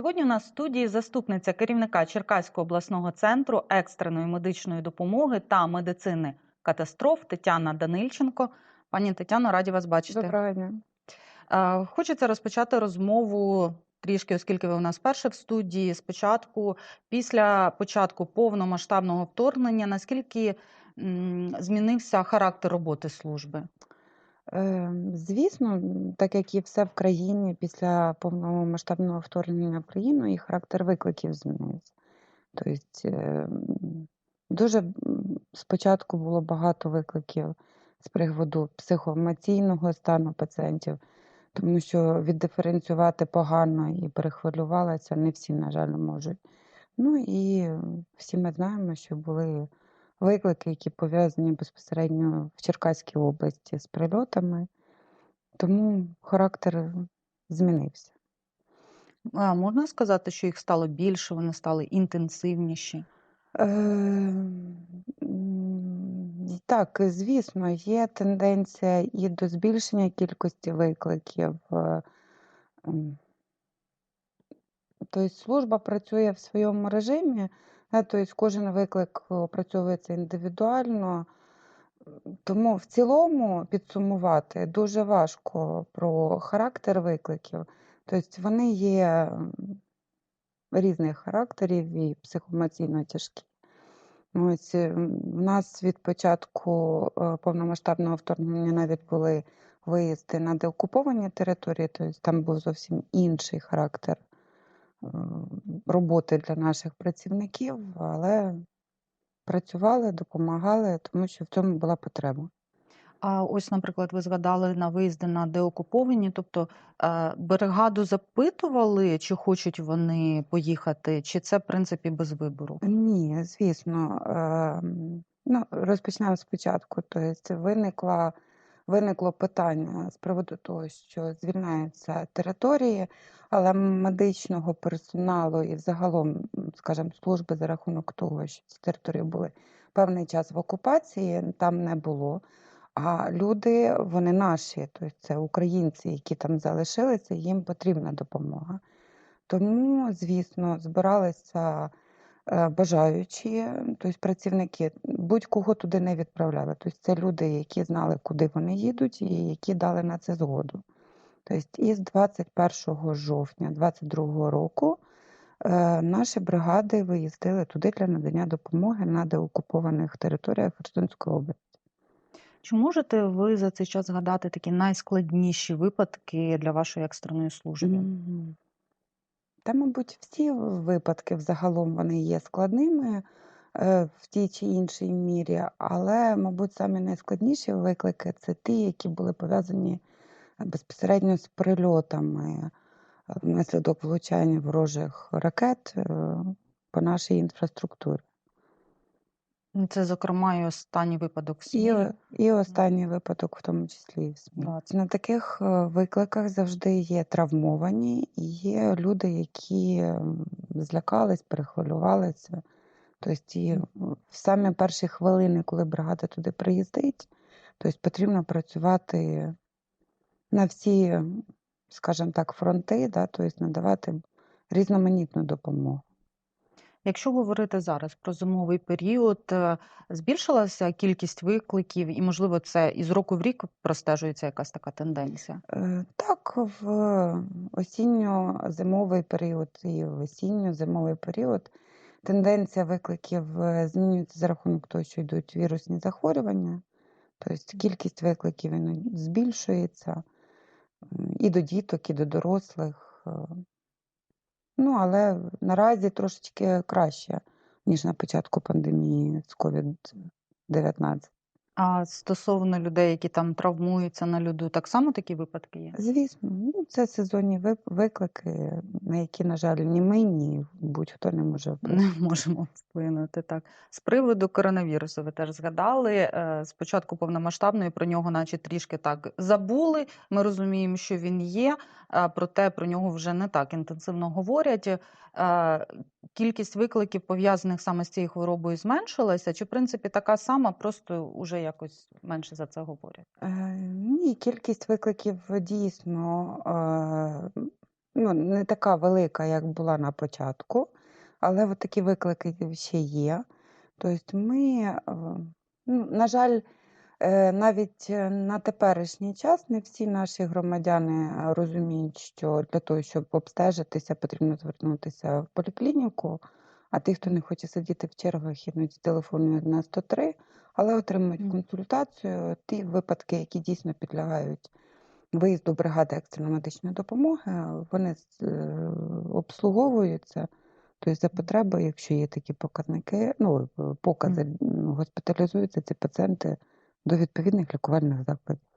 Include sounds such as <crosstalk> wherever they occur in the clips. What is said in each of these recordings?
Сьогодні у нас в студії заступниця керівника Черкаського обласного центру екстреної медичної допомоги та медицини катастроф Тетяна Данильченко. Пані Тетяно, раді вас бачити. Доброго дня. Хочеться розпочати розмову трішки, оскільки ви у нас перше в студії. Спочатку, після початку повномасштабного вторгнення, наскільки м, змінився характер роботи служби? Звісно, так як і все в країні після повномасштабного вторгнення в країну, і характер викликів змінився. Тобто е, дуже спочатку було багато викликів з приводу психоемоційного стану пацієнтів, тому що віддиференціювати погано і перехвилювалися не всі, на жаль, можуть. Ну і всі ми знаємо, що були виклики, які пов'язані безпосередньо в Черкаській області з прильотами, тому характер змінився. А можна сказати, що їх стало більше, вони стали інтенсивніші? Е, Так, звісно, є тенденція і до збільшення кількості викликів. Тобто служба працює в своєму режимі, тобто кожен виклик опрацьовується індивідуально. Тому в цілому підсумувати дуже важко про характер викликів. Тобто вони є різних характерів і психоемоційно тяжкі. Ось е, в нас від початку е, повномасштабного вторгнення навіть були виїзди на деокуповані території, тобто там був зовсім інший характер роботи для наших працівників, але працювали, допомагали, тому що в цьому була потреба. А ось, наприклад, ви згадали на виїзди на деокуповані, тобто е, бригаду запитували, чи хочуть вони поїхати, чи це, в принципі, без вибору? Ні, звісно. ем, Ну, розпочнемо спочатку. Тобто виникла, виникло питання з приводу того, що звільняються території, але медичного персоналу і взагалом, скажімо, служби за рахунок того, що ці території були певний час в окупації, там не було. А люди, вони наші, тобто це українці, які там залишилися, їм потрібна допомога. Тому, звісно, збиралися бажаючі, тобто працівники, будь-кого туди не відправляли. Тобто це люди, які знали, куди вони їдуть, і які дали на це згоду. Тобто із 21 жовтня 2022 року е, наші бригади виїздили туди для надання допомоги на деокупованих територіях Херсонської області. Чи можете ви за цей час згадати такі найскладніші випадки для вашої екстреної служби? Мгм. Та, мабуть, всі випадки взагалом вони є складними е, в тій чи іншій мірі, але, мабуть, самі найскладніші виклики це ті, які були пов'язані безпосередньо з прильотами е, внаслідок влучання ворожих ракет е, по нашій інфраструктурі. Ну, Це, зокрема, і останній випадок І, Смілі. і останній випадок, в тому числі і в СМІ. Да, На таких е, викликах завжди є травмовані і є люди, які м, злякались, перехвилювалися. Тобто і в самі перші хвилини, коли бригада туди приїздить, тобто потрібно працювати на всі, скажімо так, фронти, да, тобто надавати різноманітну допомогу. Якщо говорити зараз про зимовий період, е, збільшилася кількість викликів, і, можливо, це із року в рік простежується якась така тенденція? Е, Так, в осінньо-зимовий період і в осінньо-зимовий період тенденція викликів е, змінюється за рахунок того, що йдуть вірусні захворювання, тобто кількість викликів збільшується і до діток, і до дорослих. Ну, але наразі трошечки краще, ніж на початку пандемії з COVID-19. А стосовно людей, які там травмуються на льоду, так само такі випадки є? Звісно, ну, це сезонні виклики, на які, на жаль, ні ми, ні будь-хто не може вплинути. Не можемо вплинути так. З приводу коронавірусу ви теж згадали. е, Спочатку повномасштабної про нього, наче трішки так забули. Ми розуміємо, що він є, проте про нього вже не так інтенсивно говорять. Е, Кількість викликів, пов'язаних саме з цією хворобою, зменшилася, чи в принципі така сама, просто вже якось менше за це говорять? Е, Ні, кількість викликів дійсно е, ну, не така велика, як була на початку, але от такі виклики ще є. Тобто ми, е, ну, на жаль, е, навіть е, на теперішній час не всі наші громадяни розуміють, що для того, щоб обстежитися, потрібно звернутися в поліклініку. А ті, хто не хоче сидіти в чергах, ідуть з телефону на 103, але отримують консультацію. Ті випадки, які дійсно підлягають виїзду бригади екстреної медичної допомоги, вони е, обслуговуються. Тобто за потреби, якщо є такі показники, ну, е, покази, госпіталізуються ці пацієнти до відповідних лікувальних закладів.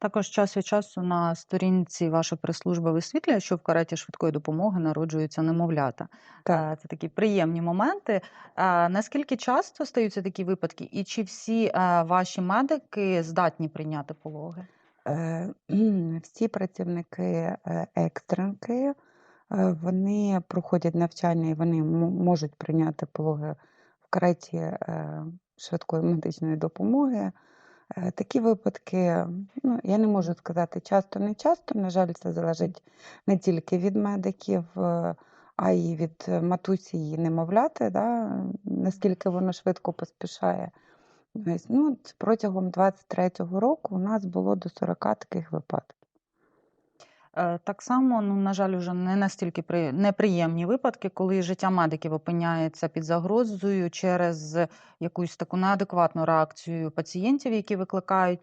Також час від часу на сторінці вашої прес-служби висвітлює, що в кареті швидкої допомоги народжуються немовлята. Так. Е, Це такі приємні моменти. Е, Наскільки часто стаються такі випадки, і чи всі е, ваші медики здатні прийняти пологи? <clears throat> Всі працівники екстренки, вони проходять навчання і вони можуть прийняти пологи в кареті швидкої медичної допомоги. Е, Такі випадки, ну, я не можу сказати часто, не часто. На жаль, це залежить не тільки від медиків, а й від матусі її немовляти, да, наскільки воно швидко поспішає. Ну, протягом 23-го року у нас було до 40 таких випадків. Е, Так само, ну, на жаль, вже не настільки при... неприємні випадки, коли життя медиків опиняється під загрозою через якусь таку неадекватну реакцію пацієнтів, які викликають.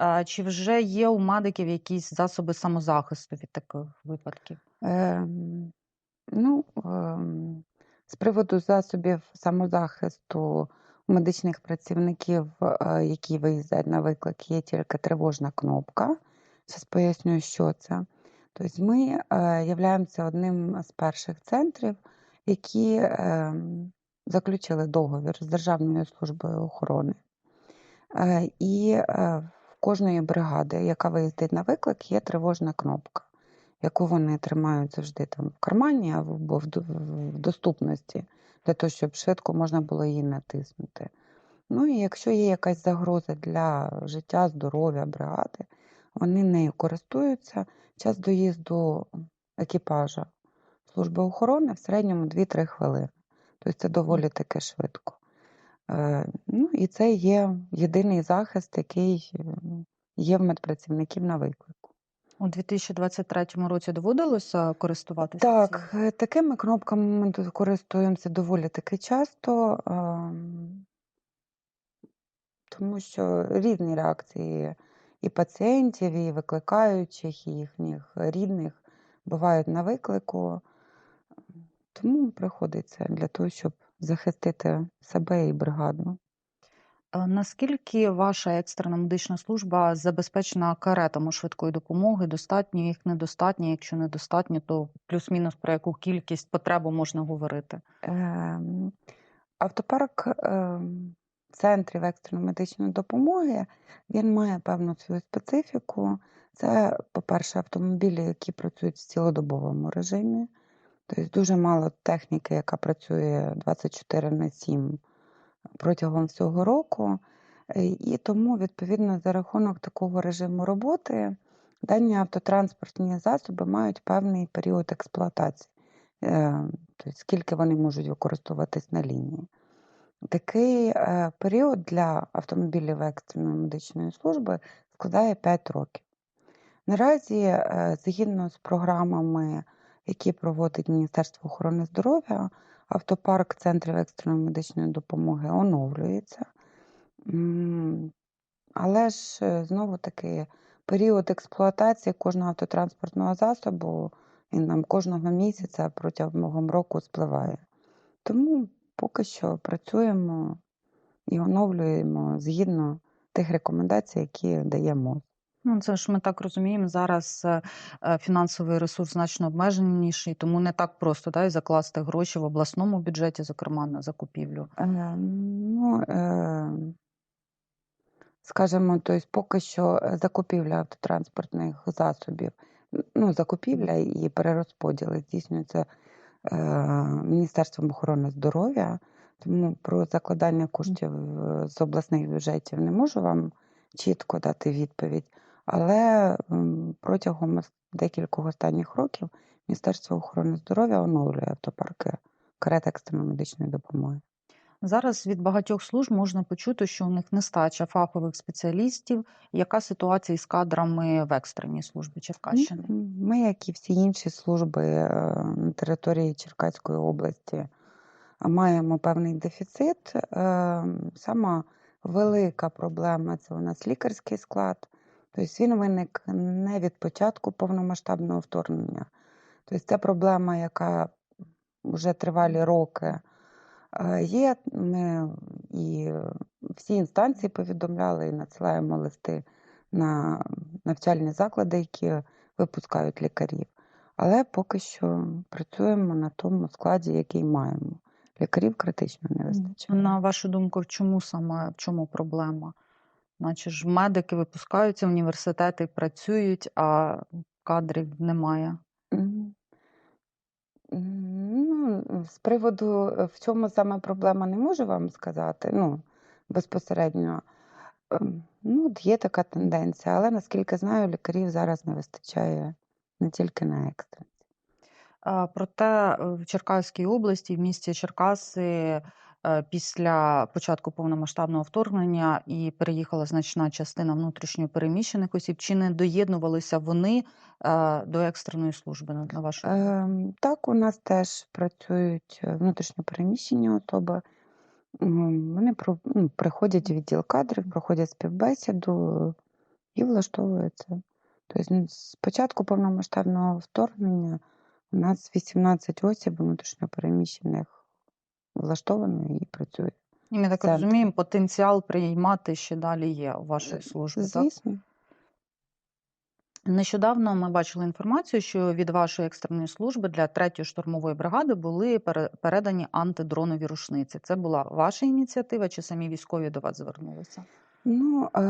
Е, Чи вже є у медиків якісь засоби самозахисту від таких випадків? Ем, ну, ем, з приводу засобів самозахисту у медичних працівників, е, які виїздять на виклик, є тільки тривожна кнопка. Зараз поясню, що це. Тобто ми е, являємося одним з перших центрів, які ем, заключили договір з Державною службою охорони. Е, І е, в кожної бригади, яка виїздить на виклик, є тривожна кнопка, яку вони тримають завжди там в кармані або в доступності, для того, щоб швидко можна було її натиснути. Ну і якщо є якась загроза для життя, здоров'я бригади, вони нею користуються. Час доїзду екіпажа служби охорони в середньому 2-3 хвилини. Тобто це доволі таки швидко. Е, Ну і це є єдиний захист, який е, є в медпрацівників на виклику. У 2023 році доводилося користуватися? Так, е, такими кнопками ми користуємося доволі таки часто, ем, тому що різні реакції і пацієнтів, і викликаючих, і їхніх рідних бувають на виклику. Тому приходиться для того, щоб захистити себе і бригаду. Наскільки ваша екстрена медична служба забезпечена каретами швидкої допомоги? Достатньо їх недостатньо? Якщо недостатньо, то плюс-мінус про яку кількість потребу можна говорити? Ем, Автопарк ем, центрів екстреної медичної допомоги він має певну свою специфіку. Це, по-перше, автомобілі, які працюють в цілодобовому режимі. Тобто дуже мало техніки, яка працює 24 на 7 протягом всього року. Е, І тому, відповідно, за рахунок такого режиму роботи дані автотранспортні засоби мають певний період експлуатації, Е, тобто скільки вони можуть використовуватись на лінії. Такий е, період для автомобілів екстреної медичної служби складає 5 років. Наразі, е, згідно з програмами, які проводить Міністерство охорони здоров'я, автопарк центрів екстреної медичної допомоги оновлюється. Але ж знову таки період експлуатації кожного автотранспортного засобу він нам кожного місяця протягом року спливає. Тому поки що працюємо і оновлюємо згідно тих рекомендацій, які дає МОЗ. Ну, це ж ми так розуміємо, зараз е, е, фінансовий ресурс значно обмеженіший, тому не так просто да, і закласти гроші в обласному бюджеті, зокрема на закупівлю. Е, Ну, е, скажімо, тобто поки що е, закупівля автотранспортних засобів, ну, закупівля і перерозподіли здійснюється Міністерством охорони здоров'я, тому про закладання коштів е, з обласних бюджетів не можу вам чітко дати відповідь. Але протягом декількох останніх років Міністерство охорони здоров'я оновлює автопарки карет екстреної медичної допомоги. Зараз від багатьох служб можна почути, що у них нестача фахових спеціалістів. Яка ситуація із кадрами в екстреній службі Черкащини? Ми, як і всі інші служби е, на території Черкаської області, маємо певний дефіцит. Е, Сама велика проблема це у нас лікарський склад. Тобто він виник не від початку повномасштабного вторгнення. Тобто це проблема, яка вже тривалі роки є. Ми і всі інстанції повідомляли і надсилаємо листи на навчальні заклади, які випускають лікарів. Але поки що працюємо на тому складі, який маємо. Лікарів критично не вистачає. На вашу думку, в чому саме в чому проблема? Наче ж медики випускаються, університети працюють, а кадрів немає. З приводу, е, в чому саме проблема, не можу вам сказати, ну, безпосередньо. Ем, Ну, є така тенденція, але наскільки знаю, лікарів зараз не вистачає не тільки на екстрені. Проте е, в Черкаській області, в місті Черкаси, після початку повномасштабного вторгнення і переїхала значна частина внутрішньо переміщених осіб. Чи не доєднувалися вони е, до екстреної служби, на вашу? Ем, Так, у нас теж працюють е, внутрішньо переміщені особи. Вони ну, приходять в відділ кадрів, проходять співбесіду і влаштовуються. Тобто ну, з початку повномасштабного вторгнення у нас 18 осіб внутрішньо переміщених влаштовано і працює. І ми так розуміємо, потенціал приймати ще далі є у вашої служби, так? Звісно. Нещодавно ми бачили інформацію, що від вашої екстреної служби для третьої штурмової бригади були передані антидронові рушниці. Це була ваша ініціатива, чи самі військові до вас звернулися? Ну, е,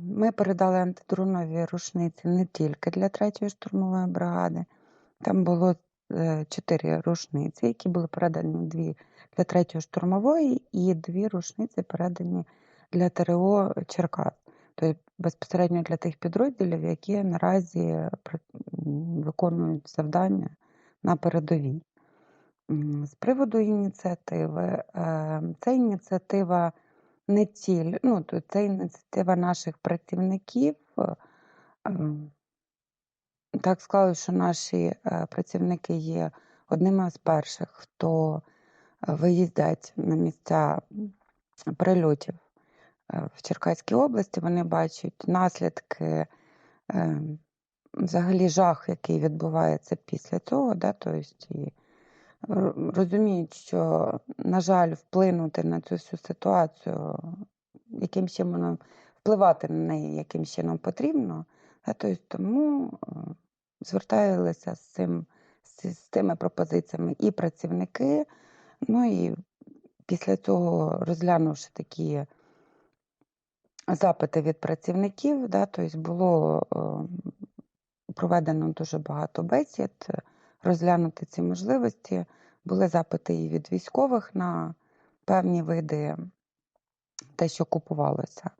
ми передали антидронові рушниці не тільки для третьої штурмової бригади. Там було е, чотири рушниці, які були передані дві для третьої штурмової, і дві рушниці передані для ТРО Черкас. Тобто безпосередньо для тих підрозділів, які наразі виконують завдання на передовій. З приводу ініціативи, е, це ініціатива не тільки, ну, це ініціатива наших працівників. Так склалося, що наші е, працівники є одними з перших, хто е, виїздять на місця прильотів е, в Черкаській області. Вони бачать наслідки, взагалі жах, який відбувається після цього. Да? Тобто, і розуміють, що, на жаль, вплинути на цю всю ситуацію, яким чином впливати на неї, яким чином потрібно. Да? Тобто, тому зверталися з, цим, з, з тими пропозиціями і працівники. Ну і після цього, розглянувши такі запити від працівників, да, тобто було е, проведено дуже багато бесід, розглянути ці можливості. Були запити і від військових на певні види, те, що купувалося.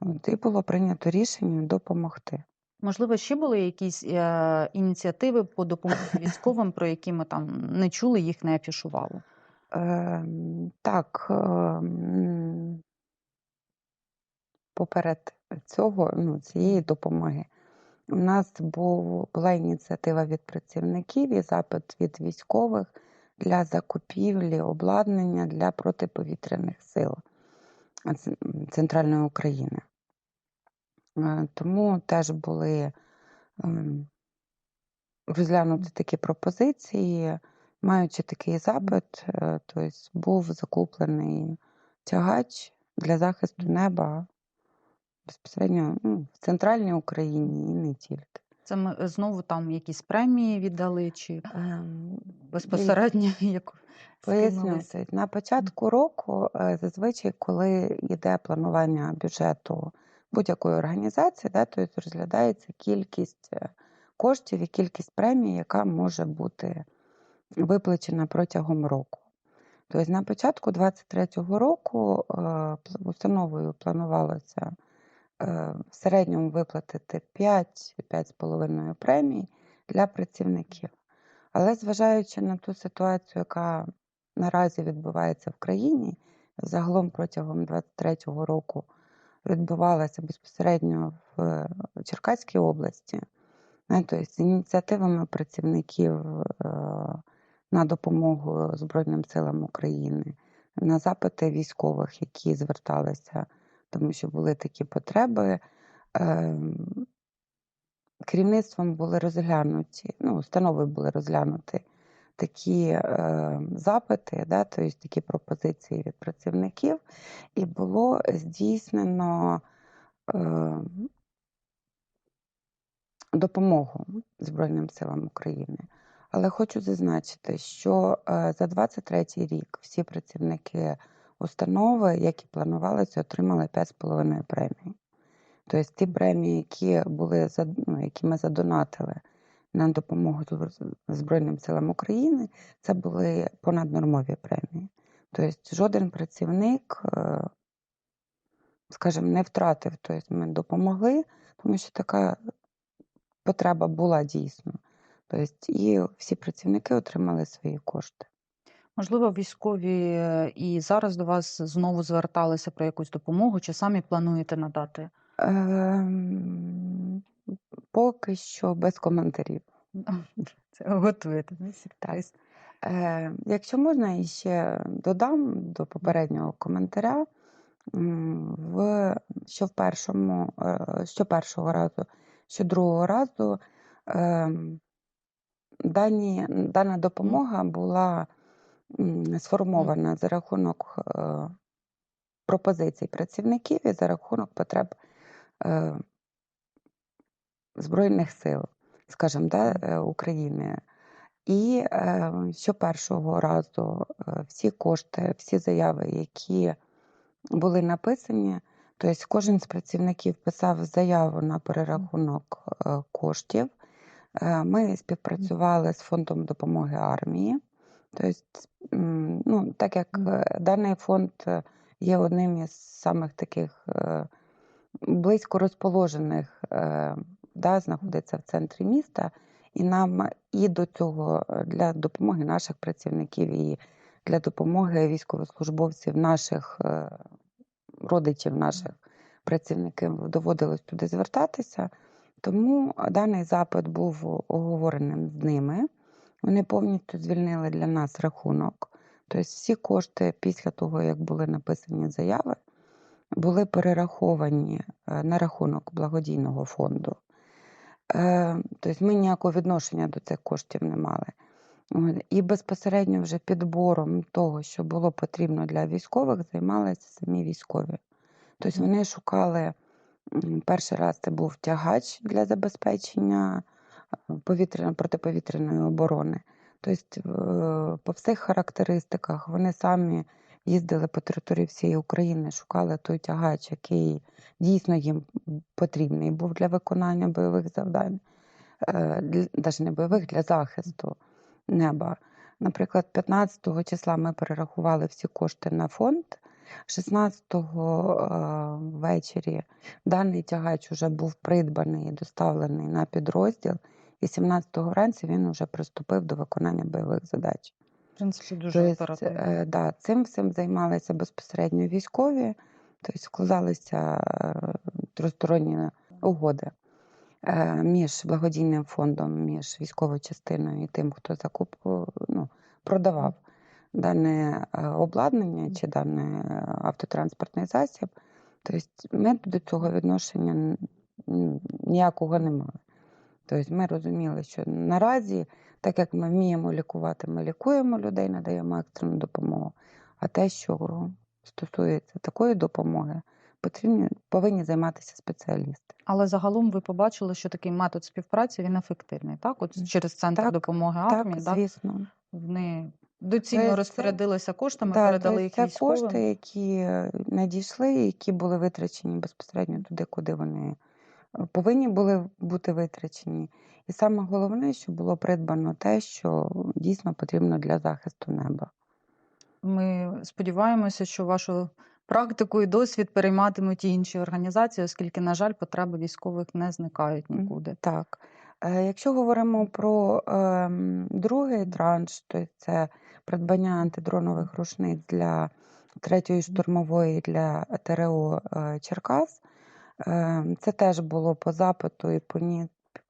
От, і було прийнято рішення допомогти. Можливо, ще були якісь е, ініціативи по допомозі військовим, про які ми там не чули, їх не афішували. Ем, Так, ем, поперед цього, ну, цієї допомоги, у нас був, була ініціатива від працівників і запит від військових для закупівлі обладнання для протиповітряних сил Центральної України. Е, Тому теж були ем, розглянуті такі пропозиції, маючи такий запит, е, тобто був закуплений тягач для захисту неба безпосередньо ну, в центральній Україні і не тільки. Це ми е, знову там якісь премії віддали, чи Ем, безпосередньо <laughs> яку Поясню, на початку року зазвичай, коли йде планування бюджету будь-якої організації, да, то розглядається кількість е, коштів і кількість премій, яка може бути виплачена протягом року. Тобто на початку 2023 року е, установою планувалося е, в середньому виплатити 5-5,5 премій для працівників. Але зважаючи на ту ситуацію, яка наразі відбувається в країні, загалом протягом 23-го року відбувалася безпосередньо в е, Черкаській області, знаєте, з ініціативами працівників е, на допомогу Збройним силам України, на запити військових, які зверталися, тому що були такі потреби. ем, Керівництвом були розглянуті, ну, установи були розглянуті такі е, запити, да, тобто такі пропозиції від працівників, і було здійснено е, допомогу Збройним силам України. Але хочу зазначити, що е, за 23 рік всі працівники установи, які планувалися, отримали 5,5 премій. Тобто ті премії, які були ну, які ми задонатили на допомогу Збройним силам України, це були понаднормові премії. Тобто жоден працівник, е, скажімо, не втратив. Тобто ми допомогли, тому що така потреба була дійсно. Тобто і всі працівники отримали свої кошти. Можливо, військові е, і зараз до вас знову зверталися про якусь допомогу, чи самі плануєте надати? Ем, Поки що без коментарів. Це готуєте, не. Е, якщо можна, і ще додам до попереднього коментаря, в, що в першому, е, що першого разу, що другого разу ем, дані, дана допомога була сформована за рахунок е, пропозицій працівників і за рахунок потреб е, Збройних сил, скажімо, да, е, України. І е, що першого разу е, всі кошти, всі заяви, які були написані, тобто кожен з працівників писав заяву на перерахунок коштів. Ми співпрацювали з фондом допомоги армії. Тобто, ну, так як даний фонд є одним із самих таких близько розположених, да, знаходиться в центрі міста, і нам і до цього е, для допомоги наших працівників, і для допомоги військовослужбовців наших е, родичів, наших працівників доводилось туди звертатися. Тому даний запит був оговореним з ними. Вони повністю звільнили для нас рахунок. Тобто всі кошти після того, як були написані заяви, були перераховані е, на рахунок благодійного фонду. Е, Тобто ми ніякого відношення до цих коштів не мали. І безпосередньо вже підбором того, що було потрібно для військових, займалися самі військові. Тобто вони шукали перший раз це був тягач для забезпечення е, повітряно протиповітряної оборони. Тобто, е, по всіх характеристиках вони самі їздили по території всієї України, шукали той тягач, який дійсно їм потрібний був для виконання бойових завдань, навіть не бойових, для захисту неба. Наприклад, 15-го числа ми перерахували всі кошти на фонд. 16-го е, ввечері даний тягач вже був придбаний і доставлений на підрозділ, і 17-го вранці він вже приступив до виконання бойових задач. В принципі, дуже Тобто, оперативно. е, да, цим всім займалися безпосередньо військові, тобто складалися е, тристоронні угоди е, між благодійним фондом, між військовою частиною і тим, хто закуп, ну, продавав дане е, обладнання чи даний е, автотранспортний засіб. Тобто ми до цього відношення ніякого не мали. Тобто ми розуміли, що наразі, так як ми вміємо лікувати, ми лікуємо людей, надаємо екстрену допомогу. А те, що стосується такої допомоги, потрібні, повинні займатися спеціалісти. Але загалом ви побачили, що такий метод співпраці він ефективний, так? От через центр Так, допомоги армії, так? звісно. Вони доцільно розпорядилися коштами, Да, передали їх це військовим. кошти, які е, надійшли, які були витрачені безпосередньо туди, куди вони е, повинні були бути витрачені. І саме головне, що було придбано те, що дійсно потрібно для захисту неба. Ми сподіваємося, що вашу практику і досвід перейматимуть і інші організації, оскільки, на жаль, потреби військових не зникають нікуди. Так. Е, Якщо говоримо про ем, другий транш, то це придбання антидронових рушниць для третьої штурмової для ТРО е, Черкас, е, це теж було по запиту і по, ні-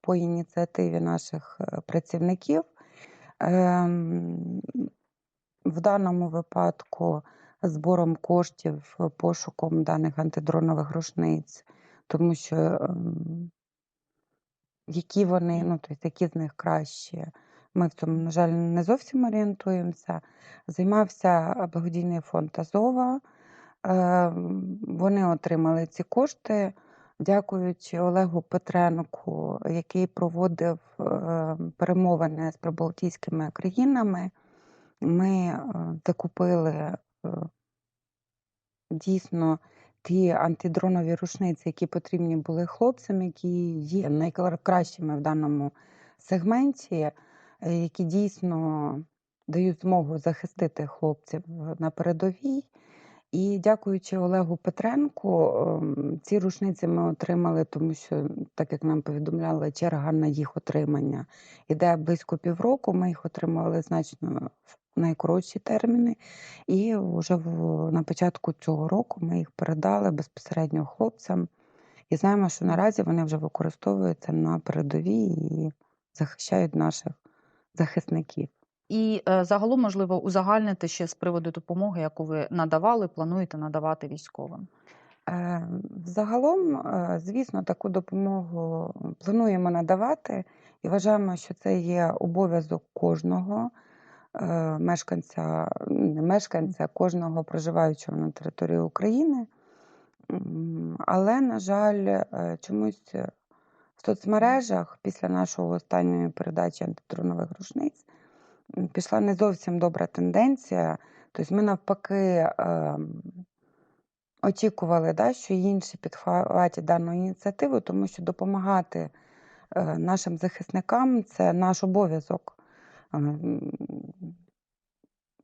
по ініціативі наших е, працівників. В даному випадку збором коштів, е, пошуком даних антидронових рушниць, тому що які вони, ну, тобто, які з них кращі. Ми в цьому, на жаль, не зовсім орієнтуємося. Займався благодійний фонд Азова. Ем, Вони отримали ці кошти, дякуючи Олегу Петренку, який проводив ем, перемовини з прибалтійськими країнами. Ми е, закупили е, дійсно ті антидронові рушниці, які потрібні були хлопцям, які є найкращими в даному сегменті, е, які дійсно дають змогу захистити хлопців на передовій. І дякуючи Олегу Петренку, ем, ці рушниці ми отримали, тому що, так як нам повідомляли, черга на їх отримання іде близько півроку. Ми їх отримали значно в найкоротші терміни. І вже в, на початку цього року ми їх передали безпосередньо хлопцям. І знаємо, що наразі вони вже використовуються на передовій і захищають наших захисників. І е, загалом, можливо, узагальнити ще з приводу допомоги, яку ви надавали, плануєте надавати військовим. Е, Загалом, е, звісно, таку допомогу плануємо надавати і вважаємо, що це є обов'язок кожного мешканця, не мешканця, кожного проживаючого на території України. Але, на жаль, чомусь в соцмережах після нашого останньої передачі антидронових рушниць пішла не зовсім добра тенденція. Тобто ми навпаки ем, очікували, да, що інші підхватять дану ініціативу, тому що допомагати е, нашим захисникам це наш обов'язок. Ем,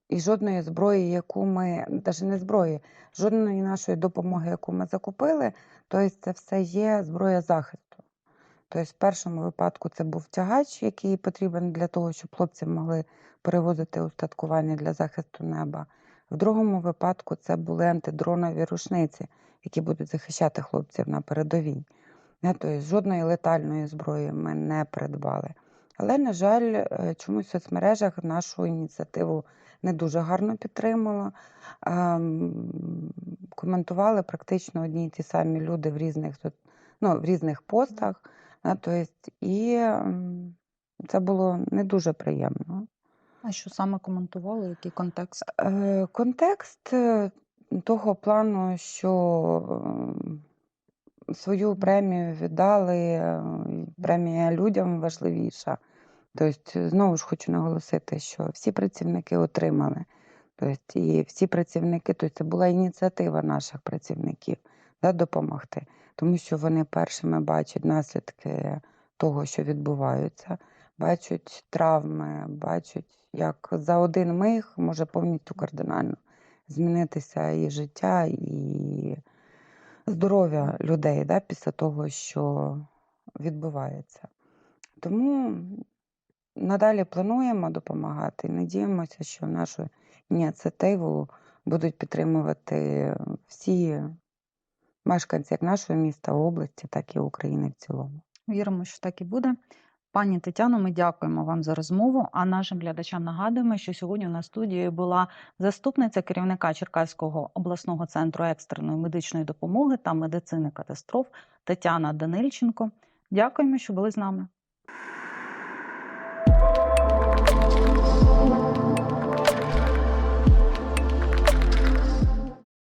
І жодної зброї, яку ми, навіть не зброї, жодної нашої допомоги, яку ми закупили, то це все є зброя захисту. Тобто, в першому випадку це був тягач, який потрібен для того, щоб хлопці могли перевозити устаткування для захисту неба. В другому випадку це були антидронові рушниці, які будуть захищати хлопців на передовій. Тобто, жодної летальної зброї ми не придбали. Але, на жаль, е, чомусь в соцмережах нашу ініціативу не дуже гарно підтримала. Коментували практично одні й ті самі люди в різних, ну, в різних постах. То есть, і м, це було не дуже приємно. А що саме коментували? Який контекст? Е, Контекст е, того плану, що е, свою премію віддали, е, і премія людям важливіша. Тобто, знову ж хочу наголосити, що всі працівники отримали. Тобто, і всі працівники, тобто це була ініціатива наших працівників да, допомогти, тому що вони першими бачать наслідки того, що відбуваються, бачать травми, бачать, як за один миг може повністю кардинально змінитися і життя, і здоров'я людей да, після того, що відбувається. Тому надалі плануємо допомагати і надіємося, що нашу ініціативу будуть підтримувати всі мешканці як нашого міста, області, так і України в цілому. Віримо, що так і буде. Пані Тетяно, ми дякуємо вам за розмову. А нашим глядачам нагадуємо, що сьогодні на студії була заступниця керівника Черкаського обласного центру екстреної медичної допомоги та медицини катастроф Тетяна Данильченко. Дякуємо, що були з нами.